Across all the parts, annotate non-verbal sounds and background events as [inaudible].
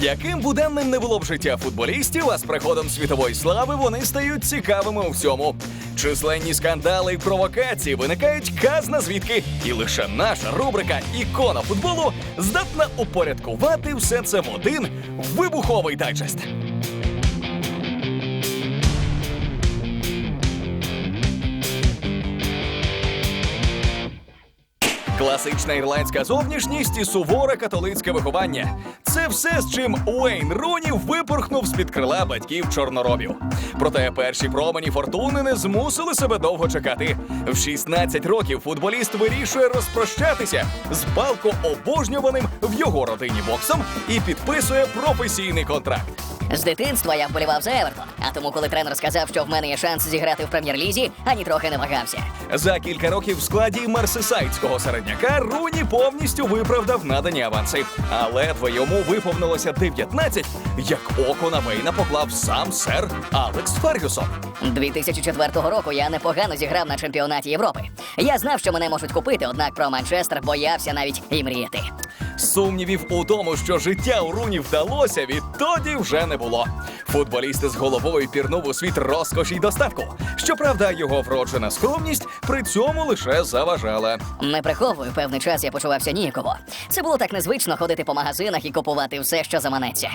Яким буденним не було б життя футболістів, а з приходом світової слави вони стають цікавими у всьому. Численні скандали і провокації виникають казна звідки, і лише наша рубрика Ікона футболу здатна упорядкувати все це в один вибуховий дайджест. Класична ірландська зовнішність і суворе католицьке виховання це все, з чим Уейн Руні випорхнув з-під крила батьків чорноробів. Проте перші промені фортуни не змусили себе довго чекати. В 16 років футболіст вирішує розпрощатися з балко обожнюваним в його родині боксом і підписує професійний контракт. З дитинства я вболівав за Евертон, а тому, коли тренер сказав, що в мене є шанс зіграти в прем'єр-лізі, ані трохи не вагався. За кілька років в складі мерсисайдського середняка Руні повністю виправдав надані аванси. А ледве йому виповнилося 19, як око на Вейна поклав сам сер Алекс Фергюсон. 2004 року я непогано зіграв на чемпіонаті Європи. Я знав, що мене можуть купити, однак про Манчестер боявся навіть і мріяти. Сумнівів у тому, що життя у Руні вдалося, відтоді вже не було. Футболіст з головою пірнув у світ розкоші й достатку. Щоправда, його вроджена скромність при цьому лише заважала. Не приховую, певний час я почувався ніяково. Це було так незвично ходити по магазинах і купувати все, що заманеться.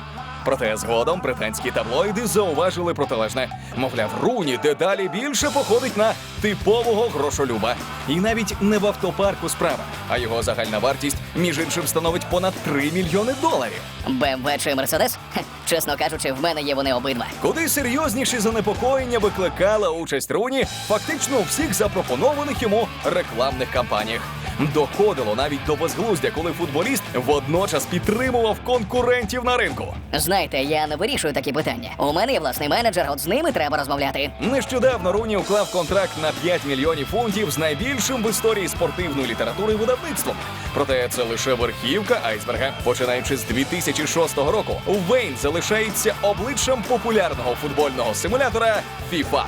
Проте згодом британські таблоїди зауважили протилежне. Мовляв, Руні дедалі більше походить на типового грошолюба. І навіть не в автопарку справа, а його загальна вартість, між іншим, становить понад 3 мільйони доларів. БМВ чи Мерседес? Хе, Чесно кажучи, в мене є вони обидва. Куди серйозніші занепокоєння викликала участь Руні фактично у всіх запропонованих йому рекламних кампаніях. Доходило навіть до безглуздя, коли футболіст водночас підтримував конкурентів на ринку. Знаєте, я не вирішую такі питання. У мене є власний менеджер, от з ними треба розмовляти. Нещодавно Руні уклав контракт на 5 мільйонів фунтів з найбільшим в історії спортивної літератури видавництвом. Проте це лише верхівка айсберга. Починаючи з 2006 року, Вейн залишається обличчям популярного футбольного симулятора FIFA.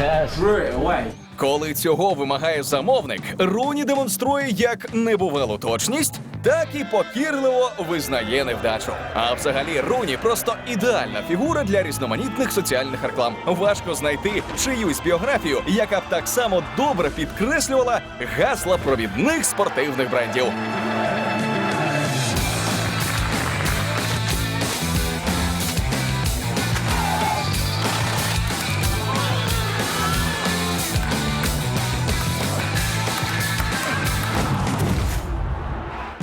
[laughs] Away. Коли цього вимагає замовник, Руні демонструє як небувалу точність, так і покірливо визнає невдачу. А взагалі Руні просто ідеальна фігура для різноманітних соціальних реклам. Важко знайти чиюсь біографію, яка б так само добре підкреслювала гасла провідних спортивних брендів.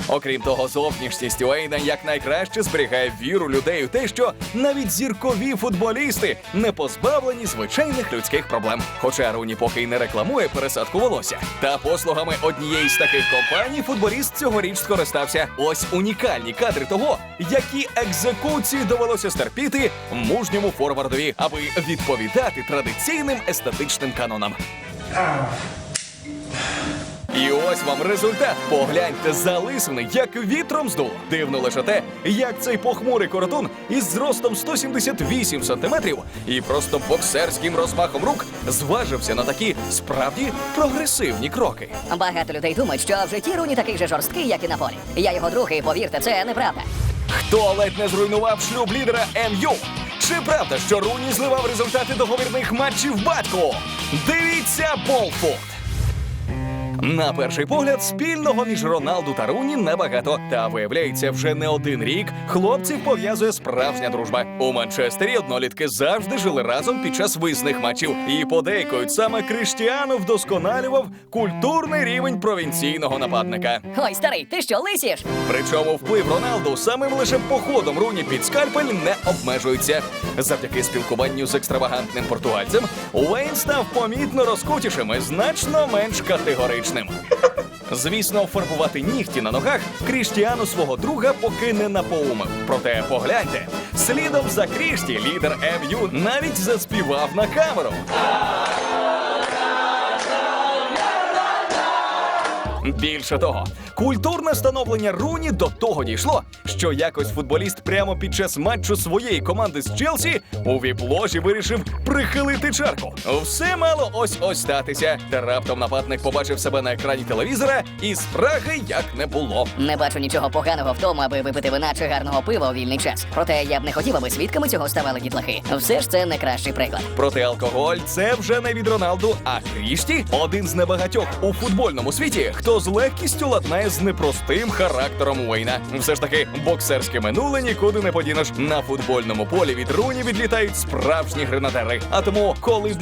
Окрім того, зовнішність Уейна якнайкраще зберігає віру людей у те, що навіть зіркові футболісти не позбавлені звичайних людських проблем. Хоча Руні поки й не рекламує пересадку волосся. Та послугами однієї з таких компаній футболіст цьогоріч скористався. Ось унікальні кадри того, які екзекуції довелося стерпіти мужньому форвардові, аби відповідати традиційним естетичним канонам. І ось вам результат. Погляньте залисини, як вітром здуло. Дивно лише те, як цей похмурий коротун із зростом 178 сантиметрів і просто боксерським розмахом рук зважився на такі справді прогресивні кроки. Багато людей думають, що в житті Руні такий же жорсткий, як і на полі. Я його друг, і повірте, це неправда. Хто ледь не зруйнував шлюб лідера МЮ? Чи правда, що Руні зливав результати договірних матчів батьку? Дивіться Болфут! На перший погляд, спільного між Роналду та Руні небагато. Та виявляється, вже не один рік хлопців пов'язує справжня дружба. У Манчестері однолітки завжди жили разом під час виїзних матчів. І подейкують саме Криштіану вдосконалював культурний рівень провінційного нападника. Ой, старий, ти що, лисієш? Причому вплив Роналду самим лише походом Руні під скальпель не обмежується. Завдяки спілкуванню з екстравагантним португальцем Уейн став помітно розкутішим і значно менш категоричним. Звісно, фарбувати нігті на ногах Кріштіану свого друга поки не напоумив. Проте погляньте, слідом за Крішті лідер МЮ навіть заспівав на камеру. Більше того, культурне становлення Руні до того дійшло, що якось футболіст прямо під час матчу своєї команди з Челсі у віп-ложі вирішив прихилити чарку. Все мало ось ось статися, та раптом нападник побачив себе на екрані телевізора і спраги як не було. Не бачу нічого поганого в тому, аби випити вина чи гарного пива у вільний час. Проте я б не хотів, аби свідками цього ставали дітлахи. Все ж це не кращий приклад. Проте алкоголь це вже не від Роналду, а Крішті один з небагатьох у футбольному світі, хто з легкістю ладнає з непростим характером Уейна. Все ж таки, боксерське минуле нікуди не подінеш. На футбольному полі від руні відлітають справжні гренадери. А тому, коли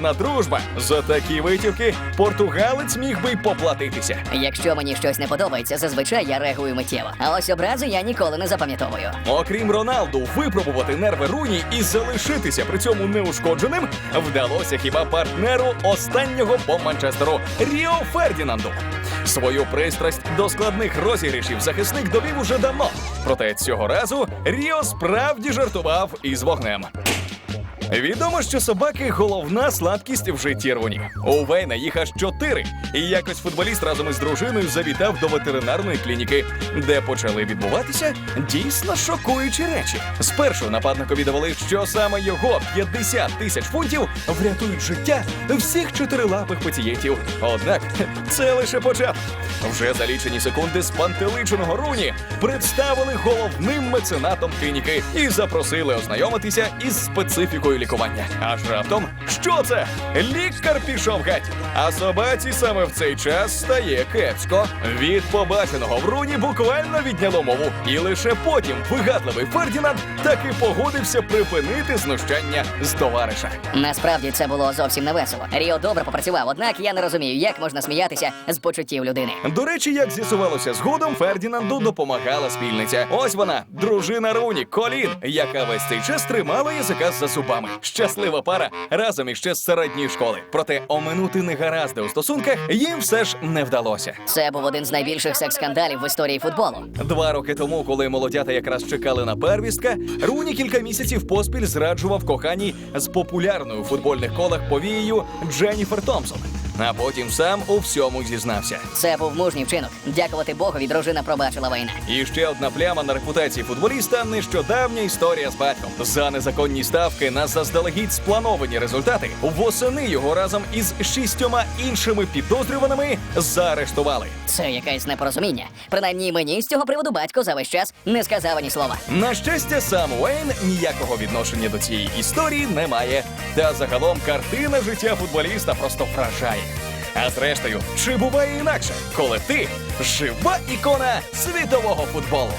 не дружба, за такі витівки португалець міг би й поплатитися. Якщо мені щось не подобається, зазвичай я реагую миттєво. А ось образи я ніколи не запам'ятовую. Окрім Роналду, випробувати нерви Руні і залишитися при цьому неушкодженим вдалося хіба партнеру останнього по Манчестеру Ріо Фердінанду. Свою пристрасть до складних розіграшів захисник довів уже давно. Проте цього разу Ріо справді жартував із вогнем. Відомо, що собаки головна сладкість в житті Руні. У Вейна їх аж чотири. І якось футболіст разом із дружиною завітав до ветеринарної клініки, де почали відбуватися дійсно шокуючі речі. Спершу нападникові довели, що саме його 50 тисяч фунтів врятують життя всіх чотирилапих пацієнтів. Однак це лише початок. Вже за лічені секунди спантеличеного Руні представили головним меценатом клініки і запросили ознайомитися із специфікою лікування. Аж раптом, що це? Лікар пішов геть. А собаці саме в цей час стає кепсько. Від побаченого в руні буквально відняло мову. І лише потім вигадливий Фердінанд таки погодився припинити знущання з товариша. Насправді це було зовсім не весело. Ріо добре попрацював, однак я не розумію, як можна сміятися з почуттів людини. До речі, як з'ясувалося згодом, Фердінанду допомагала спільниця. Ось вона, дружина Руні, Колін, яка весь цей час тримала язика за зубами. Щаслива пара разом іще з середньої школи. Проте оминути негаразди у стосунках їм все ж не вдалося. Це був один з найбільших секс-скандалів в історії футболу. Два роки тому, коли молодята якраз чекали на первістка, Руні кілька місяців поспіль зраджував коханій з популярною у футбольних колах повією Дженніфер Томпсон. А потім сам у всьому зізнався. Це був мужній вчинок. Дякувати Богові, дружина пробачила Вейна. І ще одна пляма на репутації футболіста нещодавня історія з батьком. За незаконні ставки на заздалегідь сплановані результати восени його разом із шістьома іншими підозрюваними заарештували. Це якесь непорозуміння. Принаймні мені з цього приводу батько за весь час не сказав ані слова. На щастя, сам Уейн ніякого відношення до цієї історії не має. Та загалом картина життя футболіста просто вражає. А зрештою, чи буває інакше, коли ти жива ікона світового футболу?